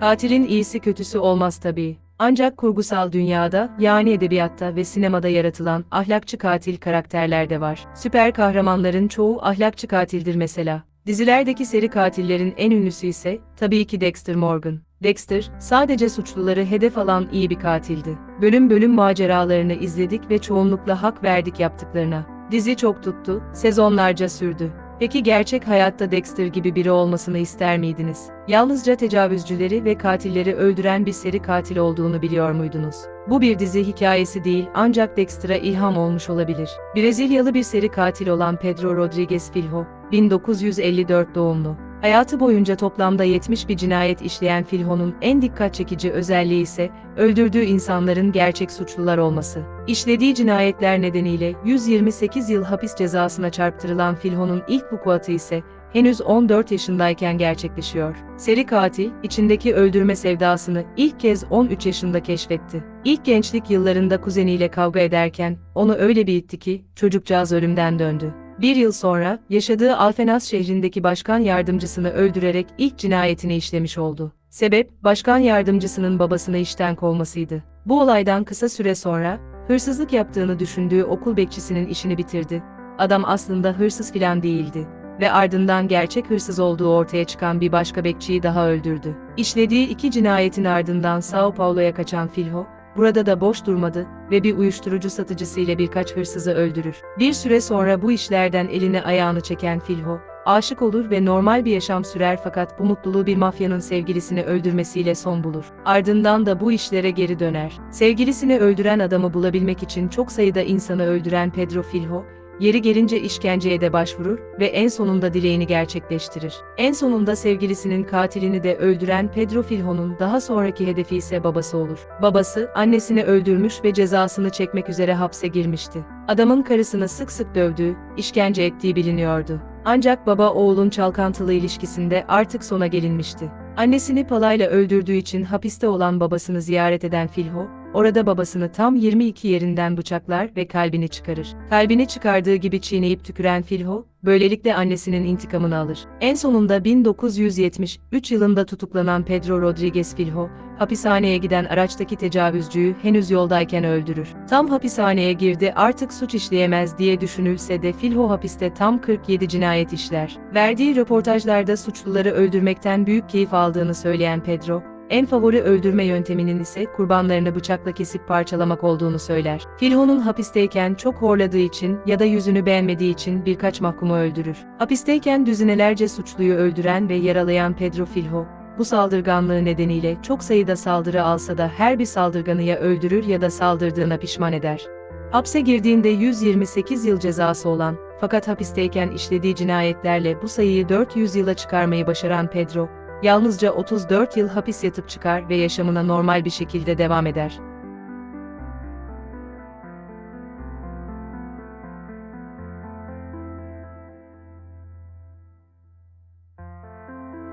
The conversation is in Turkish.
Katilin iyisi kötüsü olmaz tabii. Ancak kurgusal dünyada, yani edebiyatta ve sinemada yaratılan ahlakçı katil karakterler de var. Süper kahramanların çoğu ahlakçı katildir mesela. Dizilerdeki seri katillerin en ünlüsü ise tabii ki Dexter Morgan. Dexter, sadece suçluları hedef alan iyi bir katildi. Bölüm bölüm maceralarını izledik ve çoğunlukla hak verdik yaptıklarına. Dizi çok tuttu, sezonlarca sürdü. Peki gerçek hayatta Dexter gibi biri olmasını ister miydiniz? Yalnızca tecavüzcüleri ve katilleri öldüren bir seri katil olduğunu biliyor muydunuz? Bu bir dizi hikayesi değil ancak Dexter'a ilham olmuş olabilir. Brezilyalı bir seri katil olan Pedro Rodrigues Filho, 1954 doğumlu. Hayatı boyunca toplamda 70 bir cinayet işleyen Filho'nun en dikkat çekici özelliği ise öldürdüğü insanların gerçek suçlular olması. İşlediği cinayetler nedeniyle 128 yıl hapis cezasına çarptırılan Filho'nun ilk vukuatı ise henüz 14 yaşındayken gerçekleşiyor. Seri katil, içindeki öldürme sevdasını ilk kez 13 yaşında keşfetti. İlk gençlik yıllarında kuzeniyle kavga ederken onu öyle bir itti ki çocukcağız ölümden döndü. Bir yıl sonra, yaşadığı Alfenas şehrindeki başkan yardımcısını öldürerek ilk cinayetini işlemiş oldu. Sebep, başkan yardımcısının babasını işten kovmasıydı. Bu olaydan kısa süre sonra, hırsızlık yaptığını düşündüğü okul bekçisinin işini bitirdi. Adam aslında hırsız filan değildi ve ardından gerçek hırsız olduğu ortaya çıkan bir başka bekçiyi daha öldürdü. İşlediği iki cinayetin ardından Sao Paulo'ya kaçan Filho, burada da boş durmadı ve bir uyuşturucu satıcısıyla birkaç hırsızı öldürür. Bir süre sonra bu işlerden elini ayağını çeken Filho, aşık olur ve normal bir yaşam sürer fakat bu mutluluğu bir mafyanın sevgilisini öldürmesiyle son bulur. Ardından da bu işlere geri döner. Sevgilisini öldüren adamı bulabilmek için çok sayıda insanı öldüren Pedro Filho, Yeri gelince işkenceye de başvurur ve en sonunda dileğini gerçekleştirir. En sonunda sevgilisinin katilini de öldüren Pedro Filho'nun daha sonraki hedefi ise babası olur. Babası, annesini öldürmüş ve cezasını çekmek üzere hapse girmişti. Adamın karısını sık sık dövdüğü, işkence ettiği biliniyordu. Ancak baba oğlun çalkantılı ilişkisinde artık sona gelinmişti. Annesini palayla öldürdüğü için hapiste olan babasını ziyaret eden Filho, Orada babasını tam 22 yerinden bıçaklar ve kalbini çıkarır. Kalbini çıkardığı gibi çiğneyip tüküren Filho, böylelikle annesinin intikamını alır. En sonunda 1973 yılında tutuklanan Pedro Rodriguez Filho, hapishaneye giden araçtaki tecavüzcüyü henüz yoldayken öldürür. Tam hapishaneye girdi artık suç işleyemez diye düşünülse de Filho hapiste tam 47 cinayet işler. Verdiği röportajlarda suçluları öldürmekten büyük keyif aldığını söyleyen Pedro, en favori öldürme yönteminin ise kurbanlarını bıçakla kesip parçalamak olduğunu söyler. Filho'nun hapisteyken çok horladığı için ya da yüzünü beğenmediği için birkaç mahkumu öldürür. Hapisteyken düzinelerce suçluyu öldüren ve yaralayan Pedro Filho, bu saldırganlığı nedeniyle çok sayıda saldırı alsa da her bir saldırganı ya öldürür ya da saldırdığına pişman eder. Hapse girdiğinde 128 yıl cezası olan, fakat hapisteyken işlediği cinayetlerle bu sayıyı 400 yıla çıkarmayı başaran Pedro, yalnızca 34 yıl hapis yatıp çıkar ve yaşamına normal bir şekilde devam eder.